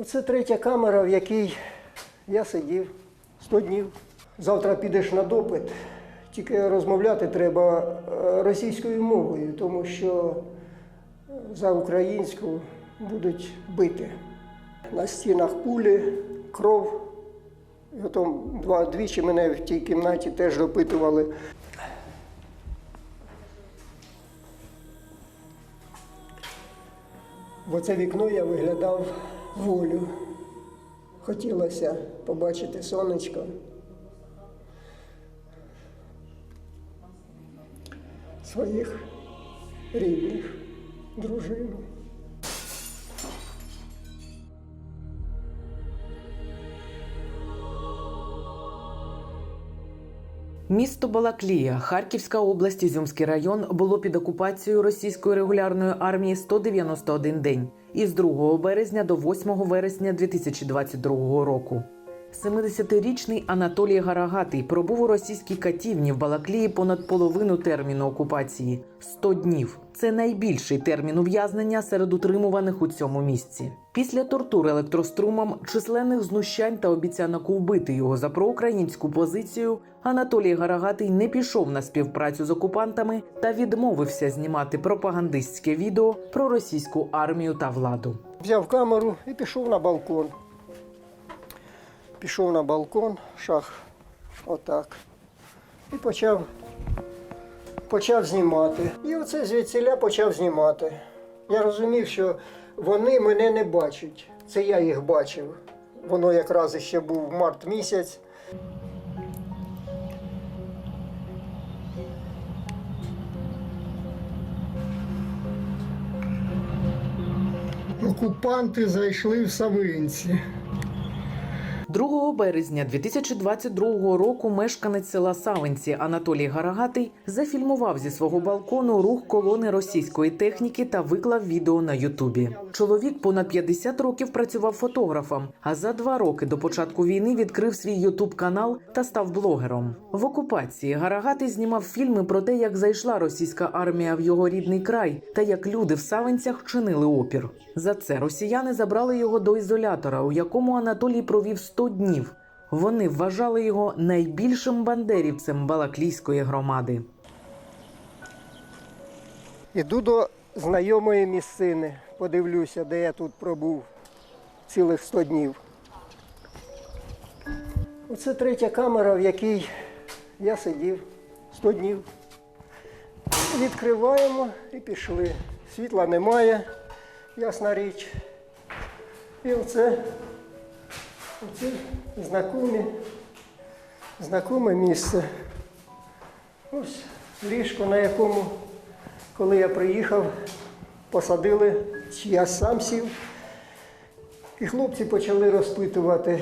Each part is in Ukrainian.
Оце третя камера, в якій я сидів 100 днів. Завтра підеш на допит, тільки розмовляти треба е, російською мовою, тому що е, за українську будуть бити. На стінах пулі, кров. Потім два двічі мене в тій кімнаті теж допитували. Оце вікно я виглядав волю. Хотілося побачити сонечко. Своїх рідних, дружину. Місто Балаклія, Харківська область, Ізюмський район було під окупацією російської регулярної армії 191 день із 2 березня до 8 вересня 2022 року. 70-річний Анатолій Гарагатий пробув у російській катівні в Балаклії понад половину терміну окупації 100 днів. Це найбільший термін ув'язнення серед утримуваних у цьому місці. Після тортур електрострумом, численних знущань та обіцянок вбити його за проукраїнську позицію, Анатолій Гарагатий не пішов на співпрацю з окупантами та відмовився знімати пропагандистське відео про російську армію та владу. Взяв камеру і пішов на балкон. Пішов на балкон, шах отак. І почав, почав знімати. І оце звідсіля почав знімати. Я розумів, що вони мене не бачать. Це я їх бачив. Воно якраз ще був март місяць. Окупанти зайшли в Савинці. 2 березня 2022 року мешканець села Савинці Анатолій Гарагатий зафільмував зі свого балкону рух колони російської техніки та виклав відео на Ютубі. Чоловік понад 50 років працював фотографом, а за два роки до початку війни відкрив свій Ютуб канал та став блогером. В окупації Гарагатий знімав фільми про те, як зайшла російська армія в його рідний край та як люди в Савинцях чинили опір. За це росіяни забрали його до ізолятора, у якому Анатолій провів 100 днів. Вони вважали його найбільшим бандерівцем Балаклійської громади. Іду до знайомої місцини, подивлюся, де я тут пробув цілих 100 днів. Оце третя камера, в якій я сидів 100 днів. Відкриваємо і пішли. Світла немає, ясна річ. І оце, оце знакомі, знакоме місце. Ось ліжко, на якому коли я приїхав, посадили, чи я сам сів. І хлопці почали розпитувати,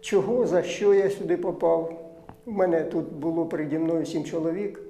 чого, за що я сюди попав. У мене тут було переді мною сім чоловік.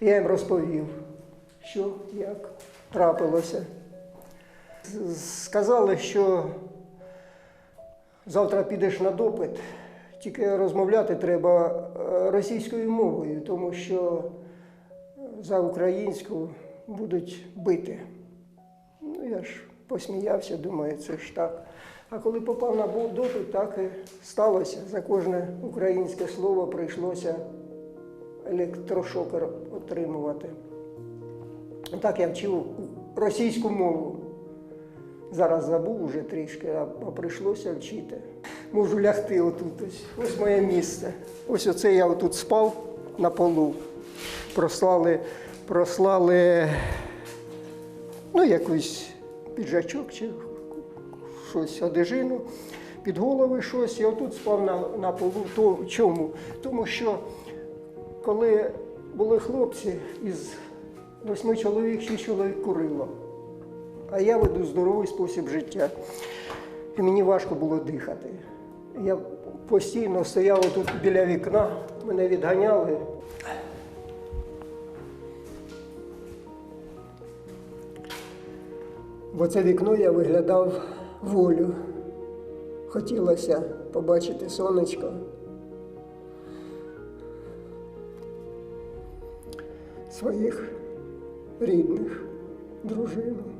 Я їм розповів, що як трапилося. Сказали, що завтра підеш на допит, тільки розмовляти треба е, російською мовою, тому що за українську будуть бити. Ну, я ж посміявся, думаю, це ж так. А коли попав на допит, так і сталося. За кожне українське слово прийшлося електрошокер отримувати. Так я вчив російську мову. Зараз забув уже трішки, а прийшлося вчити. Можу лягти отут. Ось, ось моє місце. Ось оце я отут спав на полу. Прослали, прослали ну, якийсь піджачок чи щось, одежину, під голови щось. Я отут спав на, на полу. То, чому? Тому що коли були хлопці, із восьми чоловік, шість чоловік курило. А я веду здоровий спосіб життя. І мені важко було дихати. Я постійно стояв тут біля вікна, мене відганяли. В оце вікно я виглядав волю. Хотілося побачити сонечко. Своїх рідних, дружину.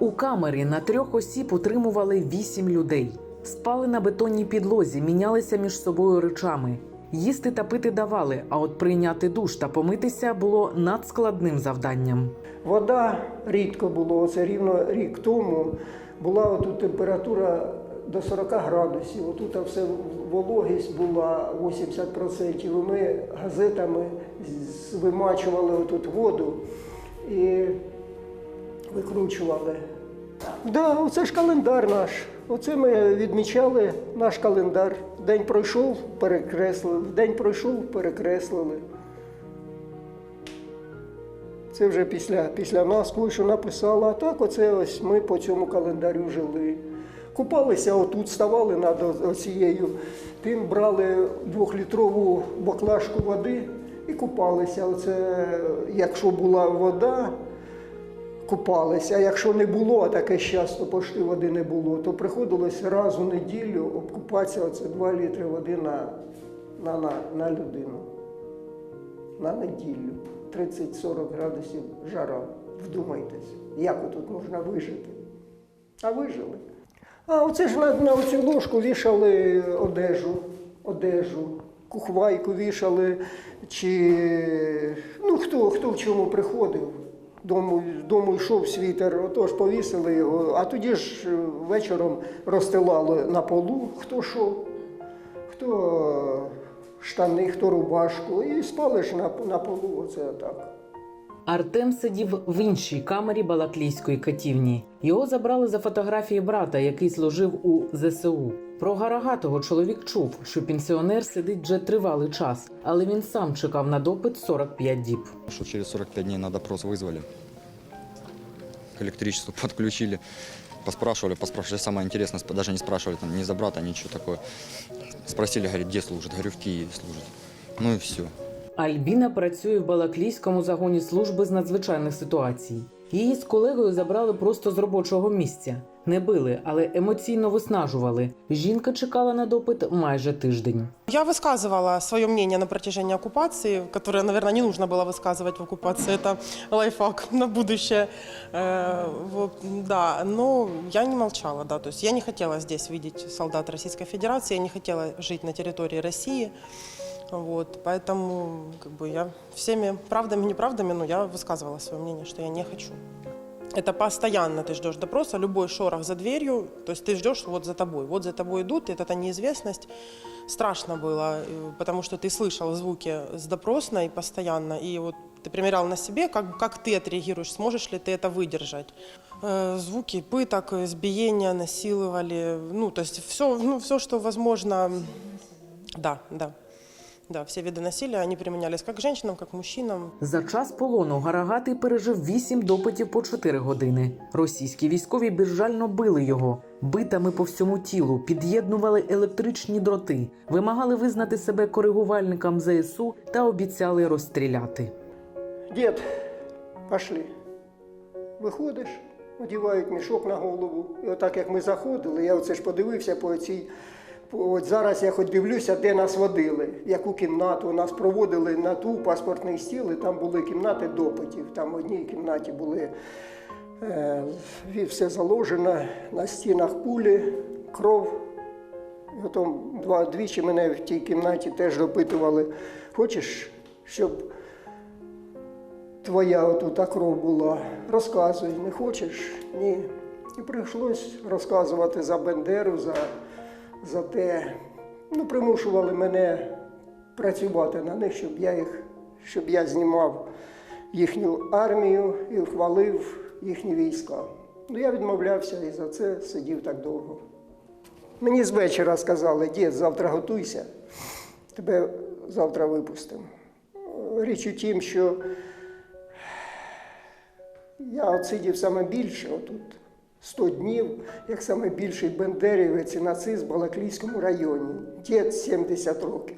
У камері на трьох осіб утримували вісім людей. Спали на бетонній підлозі, мінялися між собою речами. Їсти та пити давали, а от прийняти душ та помитися було надскладним завданням. Вода рідко було, це рівно рік тому. Була отут температура до 40 градусів. Отут все вологість була 80%. І ми газетами вимачували отут воду і викручували. Да, оце ж календар наш. Оце ми відмічали наш календар. День пройшов, перекреслили. День пройшов, перекреслили. Це вже після, після нас, що написала. А так, оце ось ми по цьому календарю жили. Купалися отут, ставали над оцією, тим брали двохлітрову баклажку води і купалися. Оце, якщо була вода, купалися. А якщо не було, а таке часто пошти води не було, то приходилось раз у неділю обкупатися оце 2 літри води на, на, на, на людину на неділю. 30-40 градусів жара. Вдумайтесь, як тут можна вижити. А вижили. А оце ж на, на оцю ложку вішали одежу, одежу, кухвайку вішали, чи ну хто, хто в чому приходив. Дому, дому йшов світер, отож повісили його, а тоді ж е, вечором розстилали на полу, хто що, хто штани, хто рубашку, і спали ж на, на полу, оце так. Артем сидів в іншій камері Балаклійської катівні. Його забрали за фотографії брата, який служив у ЗСУ. Про Гарагатого чоловік чув, що пенсіонер сидить вже тривалий час, але він сам чекав на допит 45 діб. Что через 45 дней на допрос вызвали. К электричеству подключили. Поспрашивали, поспрашивали. Самое интересное, даже не спрашивали там ни за брата, ничего такое. Спросили, говорит, где служит? Говорю, в Киеве служит. Ну и все. Альбіна працює в Балаклійському загоні служби з надзвичайних ситуацій. Її з колегою забрали просто з робочого місця. Не били, але емоційно виснажували. Жінка чекала на допит майже тиждень. Я высказывала свое мнение на протяжении оккупации, которое, наверное, не нужно было высказывать в оккупации. Это лайфхак на будущее. Э, вот, да, но я не молчала, да, то есть я не хотела здесь видеть солдат Российской Федерации, я не хотела жить на территории России. Вот, поэтому как бы я всеми правдами и неправдами, но я высказывала свое мнение, что я не хочу. Это постоянно ты ждешь допроса, любой шорох за дверью, то есть ты ждешь вот за тобой, вот за тобой идут, и это неизвестность. Страшно было, потому что ты слышал звуки с допросной постоянно, и вот ты примерял на себе, как, как ты отреагируешь, сможешь ли ты это выдержать. Э, Звуки пыток, избиения, насиловали, ну, то есть все, ну, все, что возможно, да, да. Да, все виды насилия, они применялись как к женщинам, как мужчинам. За час полону Гарагатий пережив вісім допитів по 4 години. Російські військові безжально били його битами по всьому тілу, під'єднували електричні дроти, вимагали визнати себе коригувальником ЗСУ та обіцяли розстріляти. Дід, пошли. Виходиш, одівають мішок на голову. І отак як ми заходили, я оце ж подивився по цій. От зараз я хоч дивлюся, де нас водили, яку кімнату. Нас проводили на ту паспортний стіл, і там були кімнати допитів. Там в одній кімнаті були е, все заложено, на стінах пулі, кров. Потім два двічі мене в тій кімнаті теж допитували. Хочеш, щоб твоя отута кров була. Розказуй, не хочеш? Ні. І прийшлось розказувати за Бендеру, за, за те. Ну, примушували мене працювати на них, щоб я їх, щоб я знімав їхню армію і хвалив їхні війська. Ну, я відмовлявся і за це сидів так довго. Мені з вечора сказали, дід, завтра готуйся, тебе завтра випустимо. Річ у тім, що я отсидів саме більше, отут 100 днів, як саме більший бендерівець і нацист в Балаклійському районі. Дід 70 років.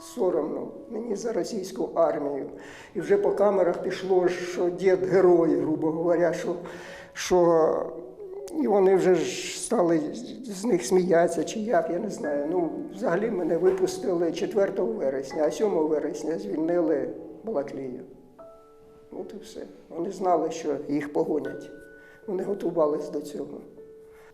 Соромно мені за російську армію. І вже по камерах пішло, що дід герой, грубо говоря, що, що і вони вже стали з них сміятися чи як, я не знаю. Ну, взагалі мене випустили 4 вересня, а 7 вересня звільнили Балаклію. От і все. Вони знали, що їх погонять. Вони готувалися до цього.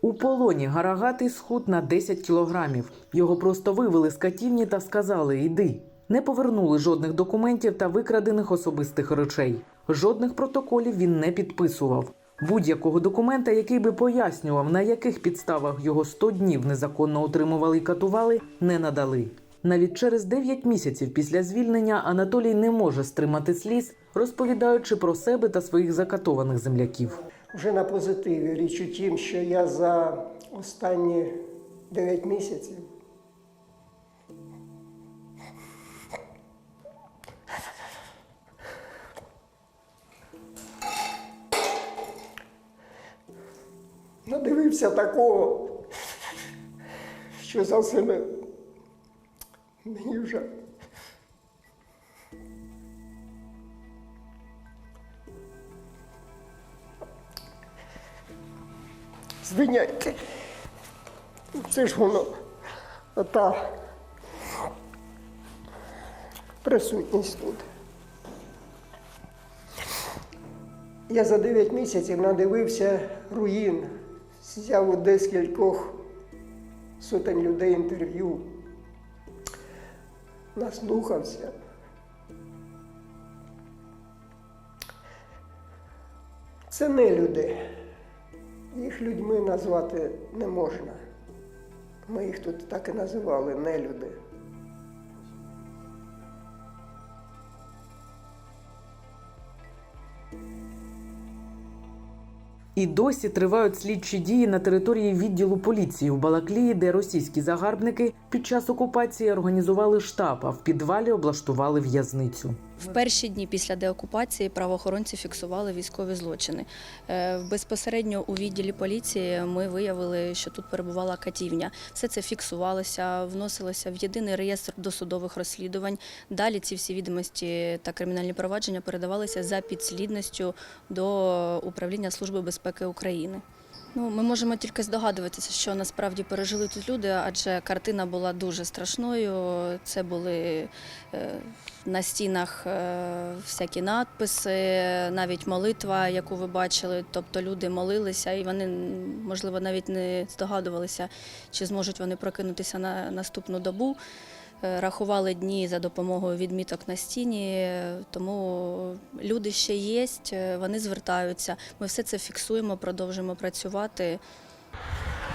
У полоні Гарагатий схуд на 10 кілограмів. Його просто вивели з катівні та сказали Іди. Не повернули жодних документів та викрадених особистих речей. Жодних протоколів він не підписував. Будь-якого документа, який би пояснював, на яких підставах його 100 днів незаконно утримували і катували, не надали. Навіть через 9 місяців після звільнення Анатолій не може стримати сліз, розповідаючи про себе та своїх закатованих земляків. Вже на позитиві. Річ у тім, що я за останні 9 місяців надивився такого, що за себе мені вже. Звиняйте. Це ж воно та присутність тут. Я за 9 місяців надивився руїн, взяв у декількох сотень людей інтерв'ю, наслухався. Це не люди. Їх людьми назвати не можна. Ми їх тут так і називали нелюди. І досі тривають слідчі дії на території відділу поліції в Балаклії, де російські загарбники під час окупації організували штаб, а в підвалі облаштували в'язницю. В перші дні після деокупації правоохоронці фіксували військові злочини. Е, Безпосередньо у відділі поліції ми виявили, що тут перебувала катівня. Все це фіксувалося, вносилося в єдиний реєстр досудових розслідувань. Далі ці всі відомості та кримінальні провадження передавалися за підслідністю до управління Служби безпеки України. Ну, ми можемо тільки здогадуватися, що насправді пережили тут люди, адже картина була дуже страшною. Це були е, на стінах е, всякі надписи, навіть молитва, яку ви бачили. Тобто люди молилися, і вони, можливо, навіть не здогадувалися, чи зможуть вони прокинутися на наступну добу. Е, Рахували дні за допомогою відміток на стіні, тому люди ще є, е, вони звертаються. Ми все це фіксуємо, продовжуємо працювати.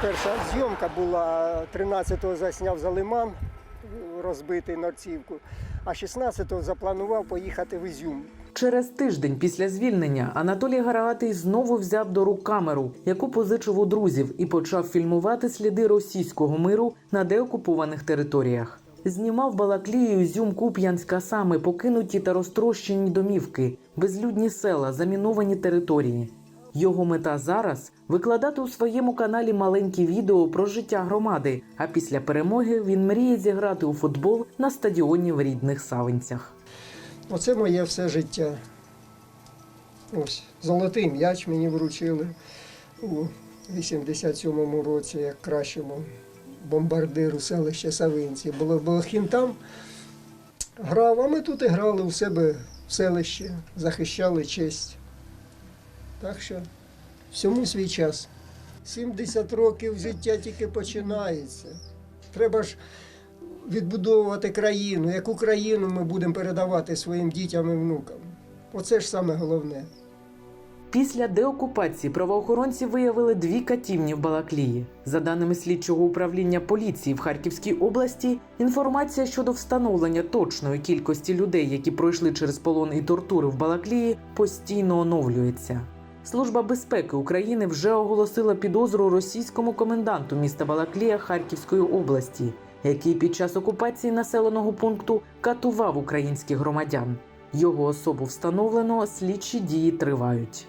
Перша зйомка була 13-го засняв за лиман, розбитий Норцівку, а 16-го запланував поїхати в Ізюм. Через тиждень після звільнення Анатолій Гарагатий знову взяв до рук камеру, яку позичив у друзів, і почав фільмувати сліди російського миру на деокупованих територіях. Знімав Балаклію, Ізюм, Куп'янська саме покинуті та розтрощені домівки, безлюдні села, заміновані території. Його мета зараз викладати у своєму каналі маленькі відео про життя громади. А після перемоги він мріє зіграти у футбол на стадіоні в рідних Савинцях. Оце моє все життя. Ось, золотий м'яч мені вручили у 87-му році, як кращому бомбардиру селища Савинці. Було Болохін там грав, а ми тут і грали у себе в селищі, захищали честь. Так що всьому свій час. 70 років життя тільки починається. Треба ж відбудовувати країну, яку країну ми будемо передавати своїм дітям і внукам. Оце ж саме головне. Після деокупації правоохоронці виявили дві катівні в Балаклії. За даними слідчого управління поліції в Харківській області, інформація щодо встановлення точної кількості людей, які пройшли через полон і тортури в Балаклії, постійно оновлюється. Служба безпеки України вже оголосила підозру російському коменданту міста Балаклія Харківської області, який під час окупації населеного пункту катував українських громадян. Його особу встановлено, слідчі дії тривають.